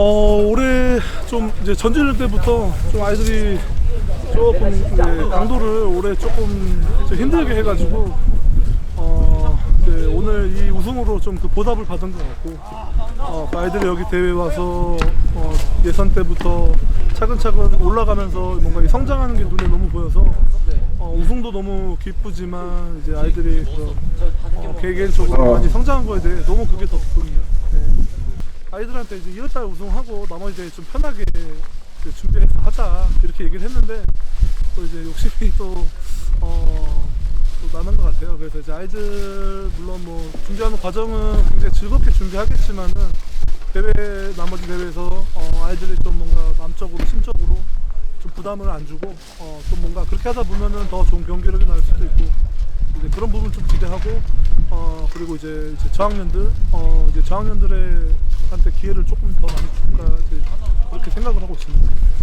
어 올해 좀 이제 전지를 때부터 좀 아이들이 조금 이제 강도를 올해 조금 힘들게 해가지고 어 이제 오늘 이 우승으로 좀 그 보답을 받은 것 같고 어, 그 아이들이 여기 대회 와서 어, 예선 때부터 차근차근 올라가면서 뭔가 이 성장하는 게 눈에 너무 보여서 어, 우승도 너무 기쁘지만 이제 아이들이 그, 어, 개개인적으로 많이 성장한 거에 대해 너무 그게 더 기쁩니다. 네. 아이들한테 이제 2월달 우승하고 나머지 이제 좀 편하게 준비해서 하자 이렇게 얘기를 했는데 또 이제 욕심이 또, 어, 또 나는 것 같아요. 그래서 이제 아이들 물론 뭐 준비하는 과정은 굉장히 즐겁게 준비하겠지만은 대회 나머지 대회에서 어, 아이들이 좀 뭔가 마음적으로 심적으로 좀 부담을 안 주고 어, 좀 뭔가 그렇게 하다 보면은 더 좋은 경기력이 나올 수도 있고 이제 그런 부분 좀 기대하고 어 그리고 이제, 이제 저학년들 어 이제 저학년들의 한테 기회를 조금 더 많이 줄까 그렇게 생각을 하고 있습니다.